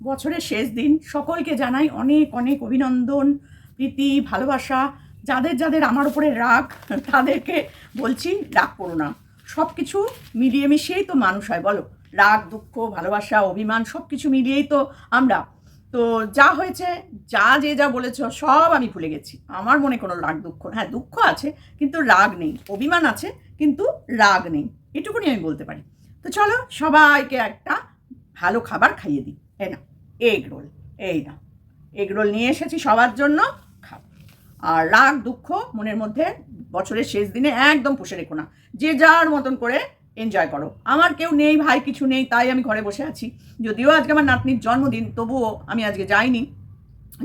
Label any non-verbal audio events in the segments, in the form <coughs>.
বছরের শেষ দিন সকলকে জানাই অনেক অনেক অভিনন্দন, প্রীতি, ভালোবাসা। যাদের যাদের আমার উপরে রাগ, তাদেরকে বলছি রাগ করো না। সব কিছু মিলিয়ে মিশিয়েই তো মানুষ হয়, বলো। রাগ, দুঃখ, ভালোবাসা, অভিমান সব কিছু মিলিয়েই তো আমরা। তো যা হয়েছে, যা যে যা বলেছ, সব আমি ভুলে গেছি। আমার মনে কোনো রাগ, দুঃখ হ্যাঁ দুঃখ আছে, কিন্তু রাগ নেই। অভিমান আছে, কিন্তু রাগ নেই। এটুকুনি আমি বলতে পারি। তো চলো সবাইকে একটা ভালো খাবার খাইয়ে দিই। এই না এগ রোল, এই না এগ রোল নিয়ে এসেছি সবার জন্য, খাও। আর রাগ, দুঃখ মনের মধ্যে বছরের শেষ দিনে একদম পুষে রেখো না। যে যার মতন করে এনজয় করো। আমার কেউ নেই, ভাই কিছু নেই, তাই আমি ঘরে বসে আছি। যদিও আজকে আমার নাতনির জন্মদিন, তবুও আমি আজকে যাইনি।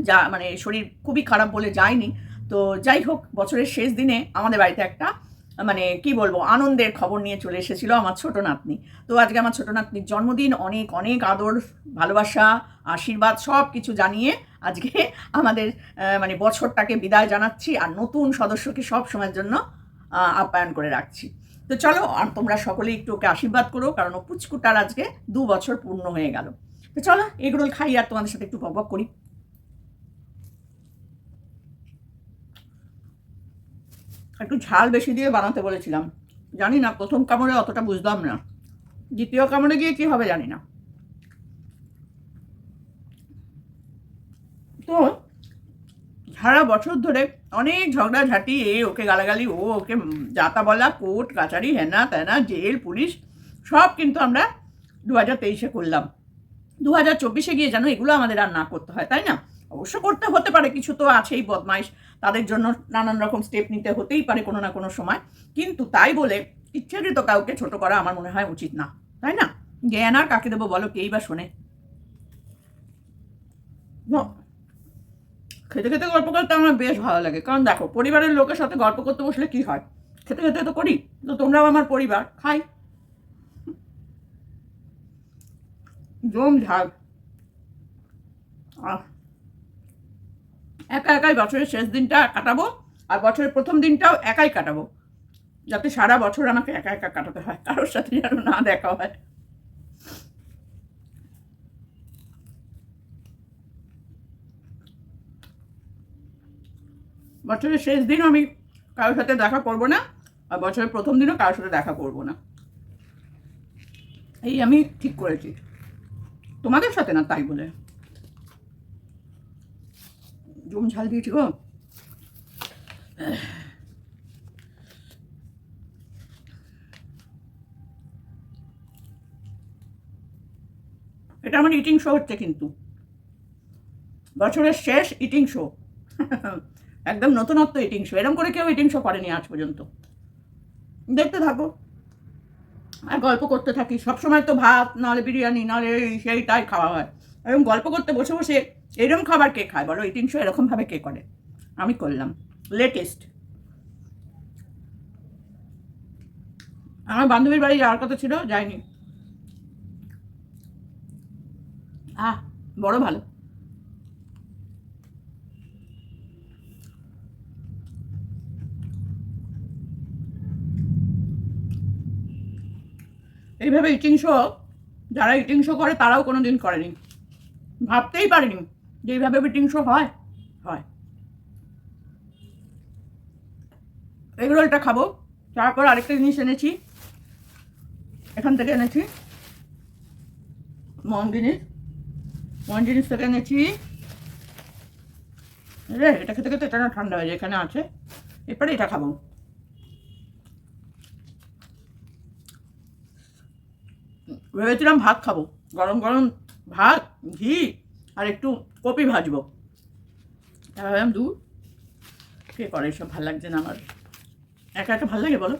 যা মানে শরীর খুবই খারাপ বলে যাইনি। তো যাই হোক, বছরের শেষ দিনে আমাদের বাড়িতে একটা মানে কি বলব, আনন্দের খবর নিয়ে চলে এসেছিল আমার ছোট নাতনি। তো আজকে আমার ছোট নাতনির জন্মদিন, অনেক অনেক আদর, ভালোবাসা, আশীর্বাদ, সব কিছু জানিয়ে আজকে <laughs> আমাদের মানে বছরটাকে বিদায় জানাচ্ছি আর নতুন সদস্যকে সব সময়ের জন্য আপ্যায়ন করে রাখছি। তো চলো, আর তোমরা সকলেই একটু ওকে আশীর্বাদ করো, কারণ ও পুচকুটার আজকে দু বছর পূর্ণ হয়ে গেল। তো চলো, এগরোল খাই আর তোমাদের সাথে একটু বক করি। একটু ঝাল বেশি দিয়ে বানাতে বলেছিলাম। জানি না, প্রথম কামড়ে অতটা বুঝলাম না। দ্বিতীয় কামড়ে গিয়ে কি হবে জানি না। তো সারা বছর ধরে অনেক ঝগড়াঝাটি, এ ওকে গালাগালি, ও ওকে যাতা বলা, কোর্ট কাচারি হেনা তেনা, জেল, পুলিশ, সব কিন্তু আমরা দু হাজার তেইশে করলাম। দু হাজার চব্বিশে গিয়ে যেন এগুলো আমাদের আর না করতে হয়, তাই না? অবশ্য করতে হতে পারে, কিছু তো আছেই বদমাইশ। তাদের জন্য নানান রকম স্টেপ নিতে হতেই পারে কোনো না কোনো সময়। কিন্তু তাই বলে ইচ্ছাকৃত কাউকে ছোট করা আমার মনে হয় উচিত না, তাই না? জ্ঞান আর কাকে দেবো বলো, কেই বা শোনে? খেতে খেতে গল্প করতে আমার বেশ ভালো লাগে। কারণ দেখো, পরিবারের লোকের সাথে গল্প করতে বসলে কি হয়? খেতে খেতে তো করি, তো তোমরাও আমার পরিবার, খাই। জম ঝাল। আহ একা একাই বছরের শেষ দিনটা কাটাবো আর বছরের প্রথম দিনটাও একাই কাটাবো, যাতে সারা বছর আমাকে একা একা কাটাতে হয়, কারোর সাথে যেন না দেখা হয়। বছরের শেষ দিনও আমি কারোর সাথে দেখা করব না আর বছরের প্রথম দিনও কারোর সাথে দেখা করব না। এই আমি ঠিক করেছি। তোমাদের সাথে না তাই বলে? জম ঝাল দিয়েছি গো এটা আমার ইটিং শো হচ্ছে কিন্তু। বছরের শেষ ইটিং শো একদম নতুনত্ব ইটিং শো এরকম করে কেউ ইটিং শো করেনি আজ পর্যন্ত। দেখতে থাকো। আর গল্প করতে থাকি। সবসময় তো ভাত, নাহলে বিরিয়ানি, নাহলে সেই, তাই খাওয়া হয়। এরকম গল্প করতে বসে বসে এরকম খাবার কে খায়? বলো ইটিং শো এরকমভাবে কে করে? আমি করলাম। লেটেস্ট আমার বান্ধবীর বাড়ি যাওয়ার কথা ছিল যায়নি আহ, বড় ভালো। এইভাবে ইটিং শো যারা ইটিং শো করে তারাও কোনো দিন করেনি। ভাবতেই পারিনি যে এইভাবে ইটিং শো হয়। হয়। এগরোলটা খাব। তারপর আরেকটা জিনিস এনেছি। এখান থেকে এনেছি। মন জিনিস। মন জিনিস থেকে এনেছি। রে, এটা খেতে খেতে এটা না ঠান্ডা হয়ে যায়, এখানে আছে। এরপরে এটা খাব। ভেবেছিলাম ভাত খাব। গরম গরম ভাত, ঘি, আর একটু কপি ভাজবো। তা ভাবলাম দু কে করে এসব? ভালো লাগছে না আমার। একা একা ভালো লাগে, বলো।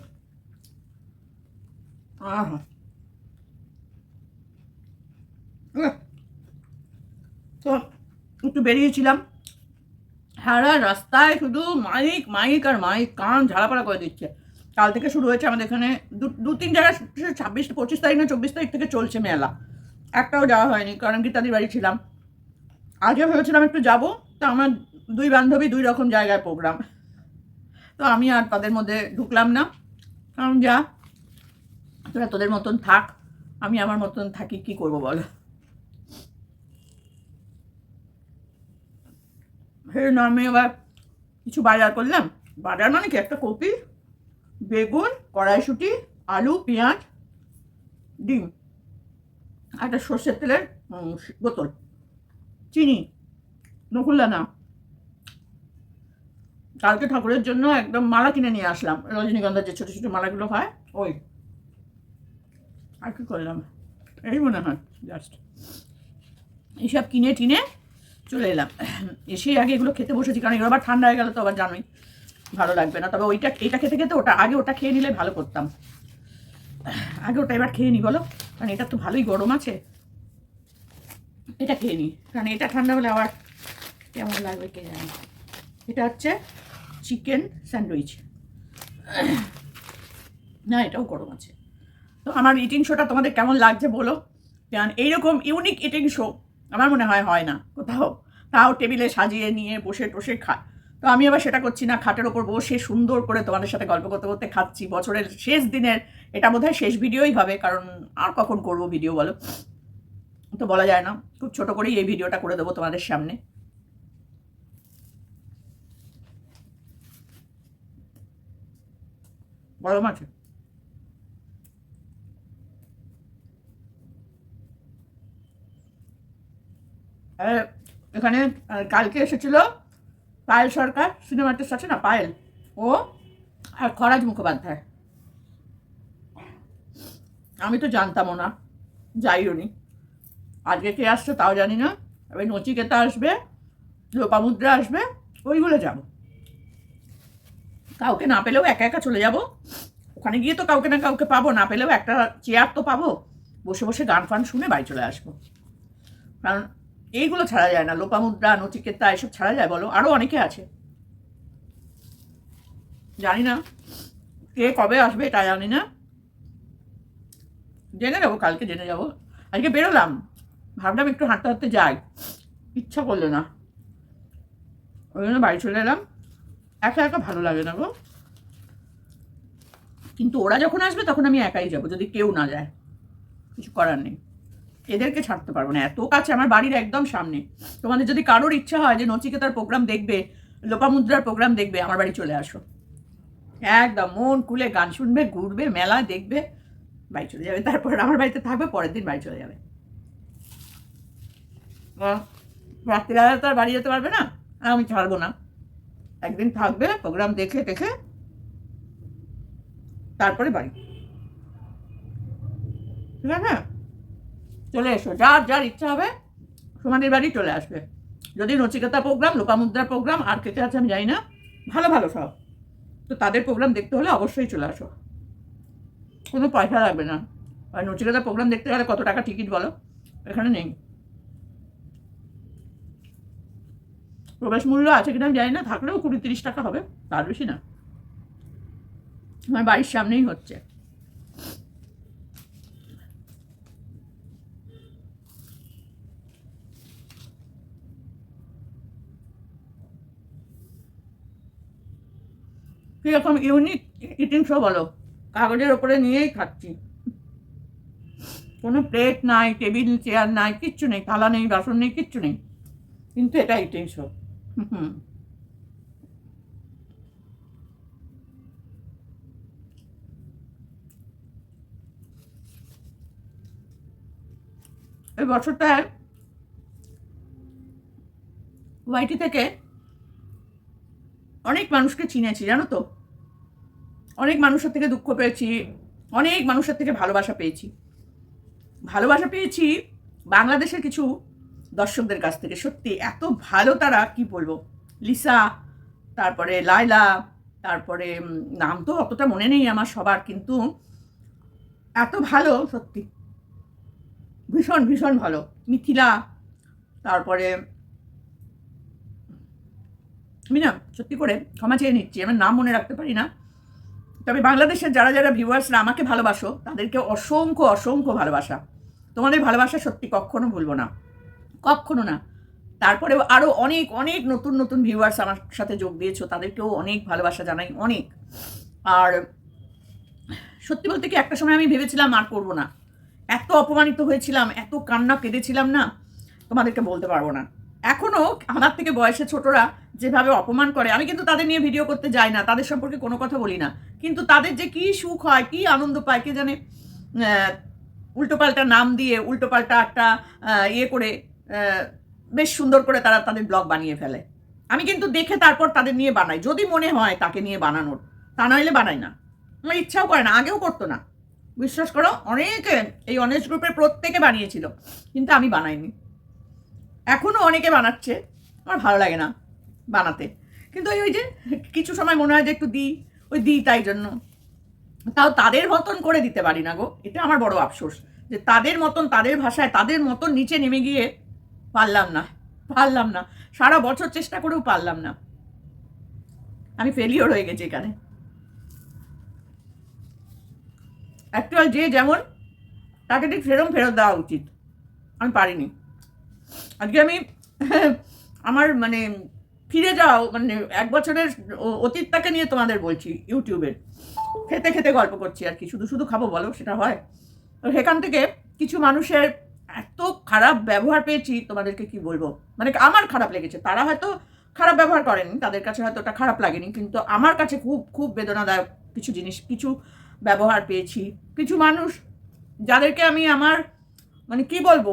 তো, একটু বেরিয়েছিলাম। সারা রাস্তায় শুধু মাইক মাইক আর মাইক, কান ঝাড়াপাড়া করে দিচ্ছে। কাল থেকে শুরু হয়েছে আমাদের এখানে দু দু, তিন জায়গায় ছাব্বিশ, পঁচিশ তারিখ না, চব্বিশ তারিখ থেকে চলছে মেলা। একটাও যাওয়া হয়নি, কারণ গীতাদির বাড়ি ছিলাম। আগে ভেবেছিলাম একটু যাব, তো আমার দুই বান্ধবী দুই রকম জায়গায় প্রোগ্রাম তো আমি আর তাদের মধ্যে ঢুকলাম না। কারণ যা তোরা তোদের মতন থাক, আমি আমার মতন থাকি, কি করব বল? সেই নামে এবার কিছু বাজার করলাম। বাজার মানে কি? একটা কপি, বেগুন, কড়াইশুঁটি, আলু, পেঁয়াজ, ডিম। একটা সর্ষের তেলের বোতল, চিনি নকুলদানা কালকে ঠাকুরের জন্য একদম মালা কিনে নিয়ে আসলাম। রজনীগন্ধার যে ছোটো ছোটো মালাগুলো হয়, ওই। আর কি করলাম? এই মনে হয় জাস্ট এইসব কিনে টিনে চলে এলাম। এসে আগে এগুলো খেতে বসেছি, কারণ এগুলো আবার ঠান্ডা হয়ে গেলে তো, আবার জানোই, ভালো লাগবে না। তবে ওইটা এইটা খেতে খেতে ওটা, আগে ওটা খেয়ে নিলে ভালো করতাম। আগে ওটা এবার খেয়ে নি, বলো? কারণ এটা তো ভালোই গরম আছে। এটা খেয়ে নি। কারণ এটা ঠান্ডা হলে আবার কেমন লাগবে কে জানি। এটা হচ্ছে চিকেন স্যান্ডউইচ। না, এটাও গরম আছে। তো আমার ইটিং শোটা তোমাদের কেমন লাগছে বলো? কারণ এইরকম ইউনিক ইটিং শো আমার মনে হয় হয় না কোথাও। তাও টেবিলে সাজিয়ে নিয়ে বসে টসে খা তো আমি আবার সেটা করছি না, খাটের ওপর বসে সুন্দর করে তোমাদের সাথে গল্প করতে করতে খাচ্ছি। বছরের শেষ দিনের এটা বোধহয় শেষ ভিডিওই হবে, কারণ আর কখন করব ভিডিও বলো? তো বলা যায় না, খুব ছোট করেই এই ভিডিওটা করে দেবো তোমাদের সামনে। আছে এখানে কালকে এসেছিল পায়েল সরকার সিনেমা আর্টিস্ট আছে না, পায়েল। ও আর খরাজ মুখোপাধ্যায়। আমি তো জানতামও না, যাইও নি। আজকে কে আসছে তাও জানি না। এবার নচিকেতা আসবে, লোপামুদ্রা আসবে, ওইগুলো যাব। কাউকে না পেলেও একা একা চলে যাব। ওখানে গিয়ে তো কাউকে না কাউকে পাবো, না পেলেও একটা চেয়ার তো পাবো। বসে বসে গান ফান শুনে বাড়ি চলে আসব। কারণ এইগুলো ছাড়া যায় না, লোপামুদ্রা, নচিকেতা, এসব ছাড়া যায় বলো। আরও অনেকে আছে। জানি না, কে কবে আসবে এটা জানি না। জেনে যাব কালকে জেনে যাব। আজকে বেরোলাম। ভাবলাম একটু হাঁটতে হাঁটতে যাই। ইচ্ছা করল না। ওই জন্য বাড়ি চলে এলাম। একা একা ভালো লাগে না গো। কিন্তু ওরা যখন আসবে, তখন আমি একাই যাব, যদি কেউ না যায়। কিছু করার নেই। এদেরকে ছাড়তে পারব না। এত কাছে আমার বাড়ির একদম সামনে। তোমাদের যদি কারোর ইচ্ছা হয় যে নচিকেতার প্রোগ্রাম দেখবে, লোপামুদ্রার প্রোগ্রাম দেখবে, আমার বাড়ি চলে আসো। একদম মন খুলে গান শুনবে, ঘুরবে মেলা দেখবে। বাড়ি চলে যাবে। তারপর আমার বাড়িতে থাকবে, পরের দিন বাড়ি চলে যাবে। রাত্রিবেলা তো আর বাড়ি যেতে পারবে না আমি ছাড়বো না। একদিন থাকবে প্রোগ্রাম দেখে দেখে, তারপরে বাড়ি। ঠিক আছে? চলে এসো, যার যার ইচ্ছা হবে, সমানের বাড়ি চলে আসবে। যদি নচিকেতা প্রোগ্রাম লোপামুদ্রা প্রোগ্রাম আর কে কে আছে আমি জানি না, ভালো ভালো সব। তো তাদের প্রোগ্রাম দেখতে হলে অবশ্যই চলে আসো। কোনো পয়সা লাগবে না। আর নচিকেতা প্রোগ্রাম দেখতে গেলে কত টাকা টিকিট বলো? এখানে নেই। প্রবেশ মূল্য আছে কিনা আমি জানি না, থাকলেও কুড়ি তিরিশ টাকা হবে, তার বেশি না। আমার বাড়ির সামনেই হচ্ছে। ইউনিক ইটিং শো বলো? কাগজের ওপরে নিয়েই খাচ্ছি। কোনো প্লেট নাই, টেবিল, চেয়ার নাই, কিচ্ছু নেই, থালা নেই, বাসন নেই, কিচ্ছু নেই। কিন্তু এটা ইটিং শো হুম। এই বছরটায় ওয়াইটি থেকে অনেক মানুষকে চিনেছি, জানো তো? অনেক মানুষের থেকে দুঃখ পেয়েছি, অনেক মানুষের থেকে ভালোবাসা পেয়েছি। ভালোবাসা পেয়েছি বাংলাদেশের কিছু দর্শকদের কাছ থেকে। সত্যি, এত ভালো তারা, কি বলব? লিসা, তারপরে লায়লা, তারপরে নাম তো অতটা মনে নেই আমার সবার, কিন্তু এত ভালো, সত্যি। ভীষণ ভীষণ ভালো। মিথিলা, তারপরে আমি না সত্যি করে ক্ষমা চেয়ে নিচ্ছি, আমার নাম মনে রাখতে পারি না। তবে বাংলাদেশের যারা যারা ভিউয়ার্সরা আমাকে ভালোবাসো, তাদেরকে অসংখ্য অসংখ্য ভালোবাসা। তোমাদের ভালোবাসা সত্যি কখনো ভুলবো না। কখনো না। তারপরেও আরও অনেক অনেক নতুন নতুন ভিউয়ার্স আমার সাথে যোগ দিয়েছ, তাদেরকেও অনেক ভালোবাসা জানাই, অনেক। আর সত্যি বলতে কি, একটা সময় আমি ভেবেছিলাম আর করব না। এত অপমানিত হয়েছিলাম, এত কান্না কেঁদেছিলাম না, তোমাদেরকে বলতে পারব না। এখনও আমার থেকে বয়সে ছোটরা যেভাবে অপমান করে, আমি কিন্তু তাদের নিয়ে ভিডিও করতে যাই না, তাদের সম্পর্কে কোনো কথা বলি না। কিন্তু তাদের যে কী সুখ হয়, কী আনন্দ পায়, কে জানে উল্টোপাল্টা নাম দিয়ে উল্টোপাল্টা একটা ইয়ে করে বেশ সুন্দর করে তারা তাদের ব্লগ বানিয়ে ফেলে। আমি কিন্তু দেখে তারপর তাদের নিয়ে বানাই। যদি মনে হয় তাকে নিয়ে বানানোর, তা নইলে বানাই না। আমার ইচ্ছাও করে না, আগেও করতো না। বিশ্বাস করো, অনেকে এই অনেস্ট গ্রুপের প্রত্যেকে বানিয়েছিল, কিন্তু আমি বানাইনি। এখনও অনেকে বানাচ্ছে, আমার ভালো লাগে না। বানাতে। কিন্তু ওই ওই যে কিছু সময় মনে হয় যে একটু দিই, ওই দিই তাই জন্য। তাও তাদের মতন করে দিতে পারি না গো। এটা আমার বড় আফসোস যে তাদের মতন, তাদের ভাষায়, তাদের মতন নিচে নেমে গিয়ে পারলাম না পারলাম না। সারা বছর চেষ্টা করেও পারলাম না। আমি ফেলিওর হয়ে গেছি এখানে। অ্যাকচুয়াল যে যেমন, তাকে ঠিক সেরকম ফেরত দেওয়া উচিত। আমি পারিনি। আজকে আমি, আমার মানে ফিরে যাও মানে এক বছরের অতীতটাকে নিয়ে তোমাদের বলছি ইউটিউবের খেতে খেতে গল্প করছি আর কি। শুধু শুধু খাব বলো, সেটা হয়। তো সেখান থেকে কিছু মানুষের এত খারাপ ব্যবহার পেয়েছি, তোমাদেরকে কি বলব? মানে আমার খারাপ লেগেছে। তারা হয়তো খারাপ ব্যবহার করেনি, তাদের কাছে হয়তো ওটা খারাপ লাগেনি, কিন্তু আমার কাছে খুব খুব বেদনাদায়ক কিছু জিনিস, কিছু ব্যবহার পেয়েছি। কিছু মানুষ যাদেরকে আমি আমার মানে কি বলব?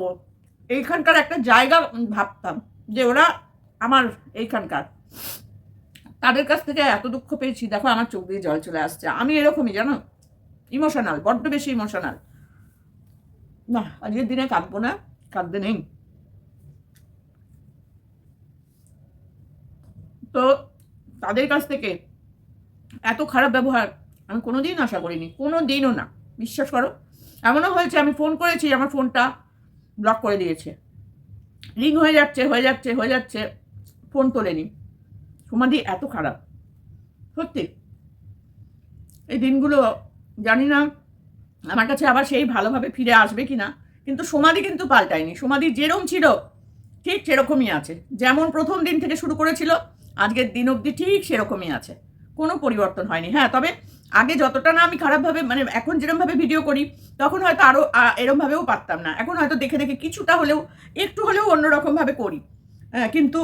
এইখানকার একটা জায়গা ভাবতাম যে ওরা আমার এইখানকার। তাদের কাছ থেকে এত দুঃখ পেয়েছি, দেখো আমার চোখ দিয়ে জল চলে আসছে। আমি এরকমই, জানো? ইমোশনাল বড্ড বেশি ইমোশনাল না, আজকের দিনে কাঁদবো না, কাঁদতে নেই। তো তাদের কাছ থেকে এত খারাপ ব্যবহার আমি কোনো দিন আশা করিনি কোনো দিনও না। বিশ্বাস করো, এমনও হয়েছে, আমি ফোন করেছি, আমার ফোনটা ব্লক করে দিয়েছে। রিং হয়ে যাচ্ছে হয়ে যাচ্ছে হয়ে যাচ্ছে। ফোন তোলেনি। সমাধি এত খারাপ। সত্যি। এই দিনগুলো জানি না আমার কাছে আবার সেই ভালোভাবে ফিরে আসবে কি না কিন্তু সমাধি কিন্তু পাল্টায়নি। সমাধি যেরকম ছিল, ঠিক সেরকমই আছে। যেমন প্রথম দিন থেকে শুরু করেছিল, আজকের দিন অবধি ঠিক সেরকমই আছে। কোনো পরিবর্তন হয়নি। হ্যাঁ তবে আগে যতটা না আমি খারাপভাবে মানে এখন যেরমভাবে ভিডিও করি, তখন হয়তো আরও এরমভাবেও পারতাম না। এখন হয়তো দেখে দেখে কিছুটা হলেও, একটু হলেও অন্যরকমভাবে করি। হ্যাঁ কিন্তু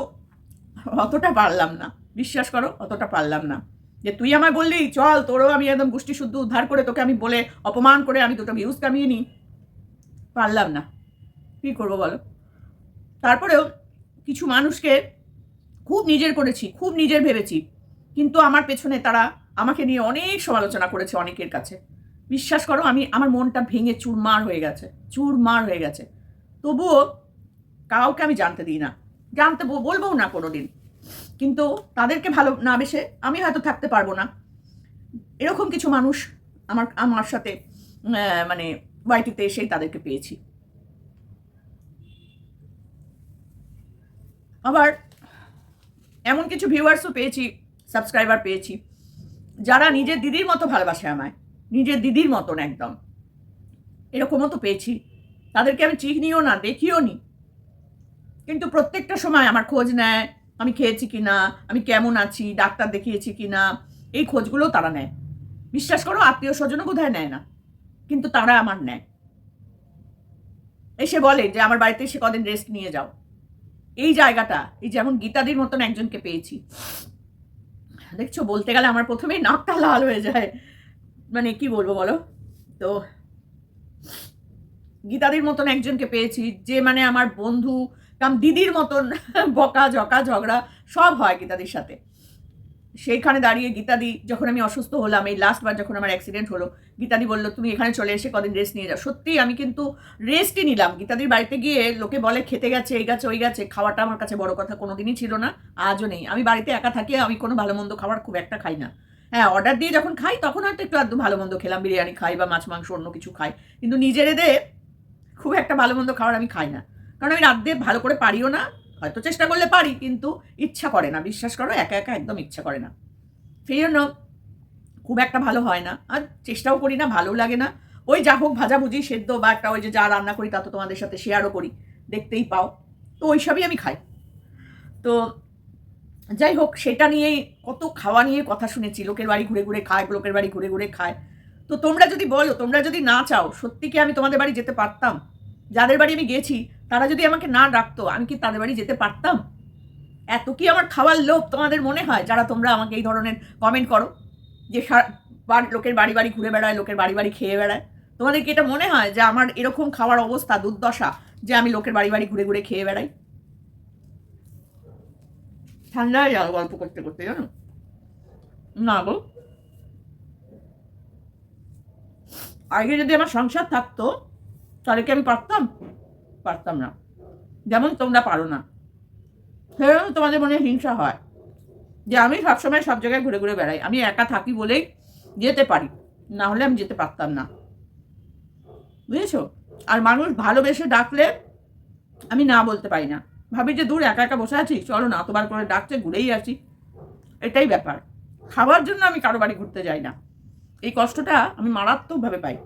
অতটা পারলাম না। বিশ্বাস করো, অতটা পারলাম না। যে তুই আমায় বললি, চল, তোরও আমি একদম গোষ্ঠী শুদ্ধ উদ্ধার করে তোকে আমি বলে অপমান করে আমি দুটো ভিউজ কামিয়ে নিই। পারলাম না। কী করব বলো? তারপরেও কিছু মানুষকে খুব নিজের করেছি, খুব নিজের ভেবেছি। কিন্তু আমার পেছনে তারা আমাকে নিয়ে অনেক সমালোচনা করেছে অনেকের কাছে। বিশ্বাস করো, আমি, আমার মনটা ভেঙে চুরমার হয়ে গেছে, চুরমার হয়ে গেছে। তবুও কাউকে আমি জানতে দিই না। জানতে বলব না কোনো দিন কিন্তু তাদেরকে ভালো না বেসে আমি হয়তো থাকতে পারব না। এরকম কিছু মানুষ আমার আমার সাথে মানে ওয়াইটিতে এসেই তাদেরকে পেয়েছি। আবার এমন কিছু ভিউয়ার্সও পেয়েছি সাবস্ক্রাইবার পেয়েছি, যারা নিজের দিদির মতো ভালোবাসে আমায়। নিজের দিদির মতন একদম। এরকমও তো পেয়েছি। তাদেরকে আমি চিনিও না, দেখিও নি। কিন্তু প্রত্যেকটা সময় আমার খোঁজ নেয় আমি খেয়েছি কি না আমি কেমন আছি, ডাক্তার দেখিয়েছি কি না এই খোঁজগুলোও তারা নেয়। বিশ্বাস করো, আত্মীয় স্বজনও বোধহয় নেয় না, কিন্তু তারা আমার নেয়। এসে বলে যে, আমার বাড়িতে এসে কদিন রেস্ট নিয়ে যাও। এই জায়গাটা, এই যেমন গীতাদির মতন একজনকে পেয়েছি। দেখছ, বলতে গেলে আমার প্রথমেই নাকটা লাল হয়ে যায়। মানে কি বলব বলো? তো গীতাদির মতন একজনকে পেয়েছি, যে মানে আমার বন্ধু কাম দিদির মতন বকা, ঝকা, ঝগড়া সব হয় গীতাদির সাথে। সেইখানে দাঁড়িয়ে গীতাদি যখন আমি অসুস্থ হলাম, এই লাস্টবার যখন আমার অ্যাক্সিডেন্ট হলো, গীতাদি বলল, তুমি এখানে চলে এসে কদিন রেস্ট নিয়ে যাও। সত্যি আমি কিন্তু রেস্টই নিলাম। গীতাদির বাড়িতে গিয়ে লোকে বলে, খেতে গেছে, এই গেছে, ওই গেছে। খাওয়াটা আমার কাছে বড় কথা, কোনোদিনই ছিল না, আজও নেই। আমি বাড়িতে একা থাকি, আমি কোনো ভালো মন্দ খাবার খুব একটা খাই না। হ্যাঁ অর্ডার দিয়ে যখন খাই, তখন হয়তো একটু আধটু ভালো মন্দ খেলাম, বিরিয়ানি খাই বা মাছ, মাংস অন্য কিছু খাই। কিন্তু নিজের এদে খুব একটা ভালো মন্দ খাবার আমি খাই না। কারণ আমি রাত দিয়ে ভালো করে পারিও না। হয়তো চেষ্টা করলে পারি, কিন্তু ইচ্ছা করে না। বিশ্বাস করো, একা একা একদম ইচ্ছা করে না। সেই জন্য খুব একটা ভালো হয় না। আর চেষ্টাও করি না, ভালো লাগে না। ওই যা হোক ভাজাভুজি, সেদ্ধ বা একটা ওই যে যা রান্না করি, তা তো তোমাদের সাথে শেয়ারও করি। দেখতেই পাও। তো ওইসবই আমি খাই। তো যাই হোক, সেটা নিয়েই কত খাওয়া নিয়ে কথা শুনেছি। লোকের বাড়ি ঘুরে ঘুরে খায়, লোকের বাড়ি ঘুরে ঘুরে খায়। তো তোমরা যদি বলো, তোমরা যদি না চাও, সত্যি কি আমি তোমাদের বাড়ি যেতে পারতাম? যাদের বাড়ি আমি গেছি তারা যদি আমাকে না ডাকতো আমি কি তাদের বাড়ি যেতে পারতাম? এত কি আমার খাওয়ার লোভ তোমাদের মনে হয়? যারা তোমরা আমাকে এই ধরনের কমেন্ট করো যে লোকের বাড়ি বাড়ি ঘুরে বেড়ায় লোকের বাড়ি বাড়ি খেয়ে বেড়ায়। তোমাদের কি এটা মনে হয় যে আমার এরকম খাওয়ার অবস্থা দুর্দশা যে আমি লোকের বাড়ি বাড়ি ঘুরে ঘুরে খেয়ে বেড়াই? ঠান্ডায় যাও গল্প করতে করতে জানো? না গো। আগে যদি আমার সংসার থাকতো তাহলে কি আমি পারতাম? পারতাম না। যেমন তোমরা পারো না। সেরকম তোমাদের মনে হিংসা হয় যে আমি সবসময় সব জায়গায় ঘুরে ঘুরে বেড়াই। আমি একা থাকি বলেই যেতে পারি। না হলে আমি যেতে পারতাম না। বুঝেছ? আর মানুষ ভালোবেসে ডাকলে আমি না বলতে পারি না। ভাবি যে দূর একা একা বসে আছি, চলো না অতবার করে ডাকছে, ঘুরেই আসি। এটাই ব্যাপার। খাওয়ার জন্য আমি কারও বাড়ি ঘুরতে যাই না। এই কষ্টটা আমি মারাত্মকভাবে পাই।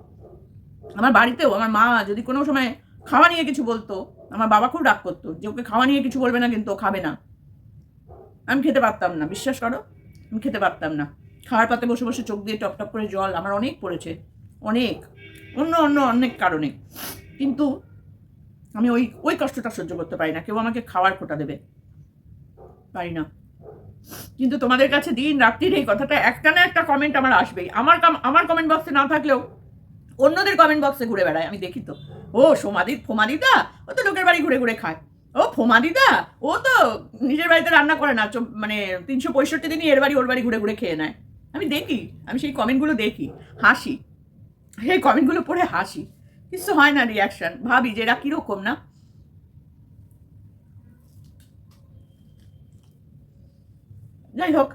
আমার বাড়িতেও আমার মা যদি কোনো সময় খাওয়া নিয়ে কিছু বলতো। আমার বাবা খুব রাগ করতো যে ওকে খাওয়া নিয়ে কিছু বলবে না কিন্তু ও খাবে না। আমি খেতে পারতাম না, বিশ্বাস করো? আমি খেতে পারতাম না। খাওয়ার পাতে বসে বসে চোখ দিয়ে টপ টপ করে জল আমার অনেক পড়েছে, অনেক, অন্য অন্য, অনেক কারণে। কিন্তু আমি ওই ওই কষ্টটা সহ্য করতে পারি না, কেউ আমাকে খাওয়ার খোটা দেবে। পারি না। কিন্তু তোমাদের কাছে দিন রাত্রির এই কথাটা একটা না একটা কমেন্ট আমার আসবেই। আমার আমার কমেন্ট বক্সে না থাকলেও অন্যদের কমেন্ট বক্সে ঘুরে বেড়ায়, আমি দেখি তো। ও, সোমাদি, ফোমাদিদা? ও তো লোকের বাড়ি ঘুরে ঘুরে খায়। ও, ফোমাদিদা? ও তো নিজের বাড়িতে রান্না করে না মানে তিনশো পঁয়ষট্টি দিনই এর বাড়ি ওর বাড়ি ঘুরে ঘুরে খেয়ে নেয়। আমি দেখি, আমি সেই কমেন্টগুলো দেখি, হাসি। সেই কমেন্টগুলো পড়ে হাসি। কিছু হয় না রিয়াকশন ভাবি যে এরা কীরকম না? যাই হোক,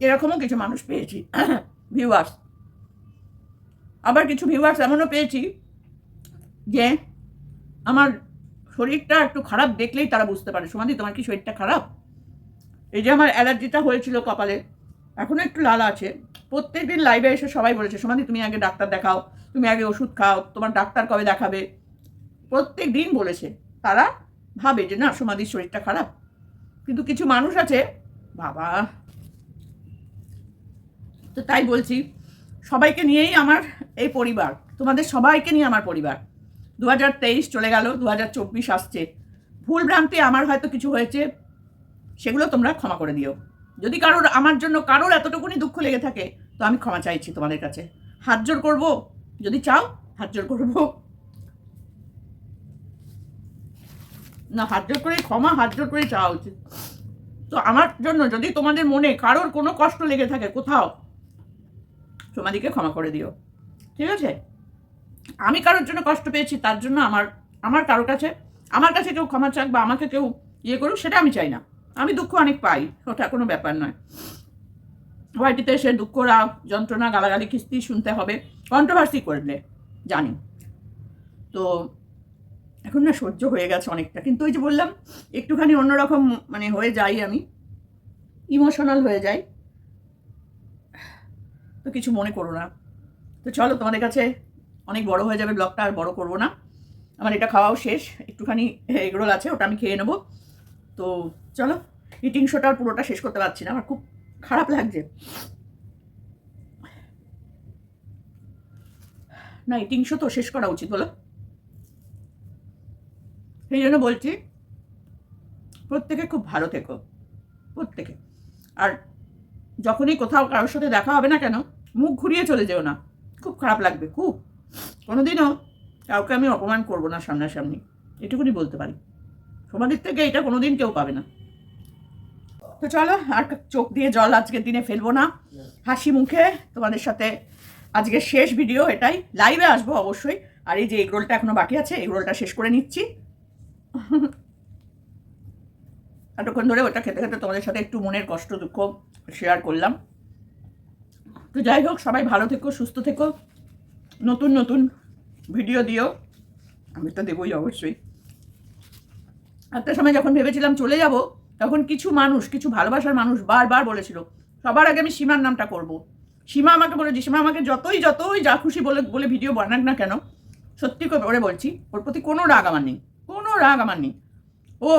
এরকমও কিছু মানুষ পেয়েছি <coughs> ভিউয়ার্স আবার কিছু ভিউয়ার্স এমনও পেয়েছি যে আমার শরীরটা একটু খারাপ দেখলেই তারা বুঝতে পারে সমাধি তোমার কি শরীরটা খারাপ? এই যে আমার অ্যালার্জিটা হয়েছিল কপালে এখনও একটু লাল আছে। প্রত্যেক দিন লাইভে এসে সবাই বলেছে সমাধি তুমি আগে ডাক্তার দেখাও, তুমি আগে ওষুধ খাও, তোমার ডাক্তার কবে দেখাবে? প্রত্যেক দিন বলেছে, তারা ভাবে যে না সমাধির শরীরটা খারাপ। কিন্তু কিছু মানুষ আছে, বাবা। তো তাই বলছি, সবাইকে নিয়েই আমার এই পরিবার, তোমাদের সবাইকে নিয়ে আমার পরিবার। দু হাজার তেইশ চলে গেল দু হাজার চব্বিশ আসছে। ভুল ভ্রান্তি আমার হয়তো কিছু হয়েছে, সেগুলো তোমরা ক্ষমা করে দিও। যদি কারোর, আমার জন্য কারোর এতটুকুনি দুঃখ লেগে থাকে, তো আমি ক্ষমা চাইছি তোমাদের কাছে। হাত জোর করব, যদি চাও, হাত জোর করব। না, হাত জোর করে ক্ষমা, হাত জোর করে চাওয়া উচিত। তো আমার জন্য যদি তোমাদের মনে কারোর কোনো কষ্ট লেগে থাকে কোথাও তোমাদিকে ক্ষমা করে দিও। ঠিক আছে? আমি কারোর জন্য কষ্ট পেয়েছি, তার জন্য আমার আমার কারোর কাছে, আমার কাছে কেউ ক্ষমা চাক বা আমাকে কেউ ইয়ে করুক, সেটা আমি চাই না। আমি দুঃখ অনেক পাই, ওটা কোনো ব্যাপার নয়। বাড়িতে এসে দুঃখ, রাগ, যন্ত্রণা, গালাগালি কিস্তি শুনতে হবে কন্ট্রোভার্সি করলে, জানি। তো এখন না সহ্য হয়ে গেছে অনেকটা, কিন্তু ওই যে বললাম, একটুখানি অন্যরকম মানে হয়ে যাই আমি ইমোশনাল হয়ে যাই। তো কিছু মনে করো না। তো চলো তোমাদের কাছে অনেক বড় হয়ে যাবে ব্লগটা, আর বড় করব না। আমার এটা খাওয়াও শেষ, একটুখানি এগরোল আছে, ওটা আমি খেয়ে নেব। তো চলো ইটিং শোটার পুরোটা শেষ করতে পারছি না, আমার খুব খারাপ লাগছে। না ইটিং শো তো শেষ করা উচিত, বলো। সেই জন্য বলছি, প্রত্যেকে খুব ভালো থেকো, প্রত্যেকে। আর যখনই কোথাও কারোর সাথে দেখা হবে না কেন, মুখ ঘুরিয়ে চলে যেও না, খুব খারাপ লাগবে, খুব। কোনোদিনও কাউকে আমি অপমান করব না সামনাসামনি। এটুকুনি বলতে পারি। সমাধির থেকে এটা কোনোদিন কেউ পাবে না। তো চলো, আর চোখ দিয়ে জল আজকের দিনে ফেলব না। হাসি মুখে তোমাদের সাথে আজকের শেষ ভিডিও এটাই। লাইভে আসব অবশ্যই। আর এই যে এগরোলটা এখনও বাকি আছে এগরোলটা শেষ করে নিচ্ছি। এতক্ষণ ধরে ওটা খেতে খেতে তোমাদের সাথে একটু মনের কষ্ট, দুঃখ শেয়ার করলাম। তো যাই হোক, সবাই ভালো থেকো, সুস্থ থেকো। নতুন নতুন ভিডিও দিও। আমি তো দেবই অবশ্যই। একটা সময় যখন ভেবেছিলাম চলে যাব, তখন কিছু মানুষ, কিছু ভালোবাসার মানুষ বারবার বলেছিল, সবার আগে আমি সীমার নামটা করব। সীমা আমাকে বলেছি, সীমা আমাকে যতই যতই যা খুশি বলে বলে ভিডিও বানাক না কেন, সত্যি করে বলছি, ওর প্রতি কোনো রাগ আমার নেই, কোনো রাগ আমার নেই। ও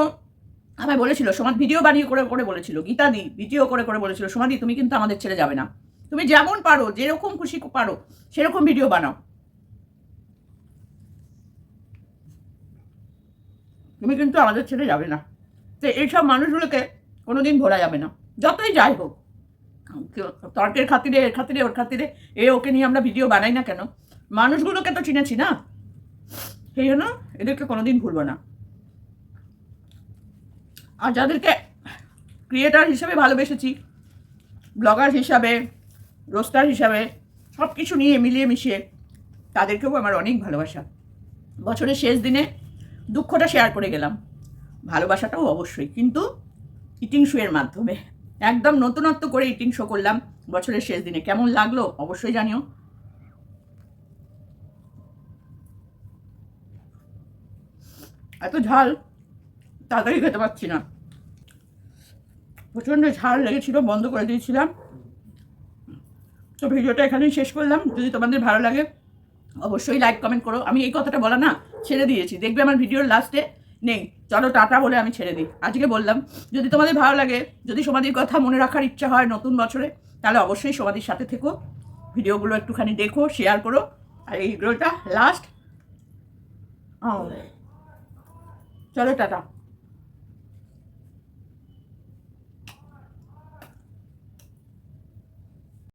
আমায় বলেছিল সমাজ ভিডিও বানিয়ে করে করে বলেছিল গীতাদি ভিডিও করে করে বলেছিল, সমাধি তুমি কিন্তু আমাদের ছেড়ে যাবে না। তুমি যেমন পারো, যেরকম খুশি পারো, সেরকম ভিডিও বানাও। তুমি কিন্তু আমাদের ছেড়ে যাবে না। তো এইসব মানুষগুলোকে কোনো দিন ভোলা যাবে না। যতই যাই হোক তর্কের খাতিরে, এর খাতিরে, ওর খাতিরে, এ ওকে নিয়ে আমরা ভিডিও বানাই না কেন? মানুষগুলোকে তো চিনেছি না? সেই জন্য এদেরকে কোনোদিন ভুলবো না। আর যাদেরকে ক্রিয়েটার হিসেবে ভালোবেসেছি ব্লগার হিসাবে রোস্টার হিসাবে সব কিছু নিয়ে মিলিয়ে মিশিয়ে, তাদেরকেও আমার অনেক ভালোবাসা। বছরের শেষ দিনে দুঃখটা শেয়ার করে গেলাম। ভালোবাসাটাও অবশ্যই, কিন্তু ইটিং শোয়ের মাধ্যমে। একদম নতুনত্ব করে ইটিং শো করলাম বছরের শেষ দিনে। কেমন লাগল অবশ্যই জানিও। এত ঝাল, তাড়াতাড়ি খেতে পারছি না। প্রচণ্ড ঝাল লেগেছিল, বন্ধ করে দিয়েছিলাম। তো ভিডিওটা এখানেই শেষ করলাম। যদি তোমাদের ভালো লাগে, অবশ্যই লাইক কমেন্ট করো। আমি এই কথাটা বলা না ছেড়ে দিয়েছি। দেখবে আমার ভিডিওর লাস্টে নেই। চলো টাটা বলে আমি ছেড়ে দিই। আজকে বললাম, যদি তোমাদের ভালো লাগে, যদি সমাধির কথা মনে রাখার ইচ্ছা হয় নতুন বছরে, তাহলে অবশ্যই সমাধির সাথে থেকো। ভিডিওগুলো একটুখানি দেখো শেয়ার করো। আর এইগুলোটা লাস্ট চলো টাটা।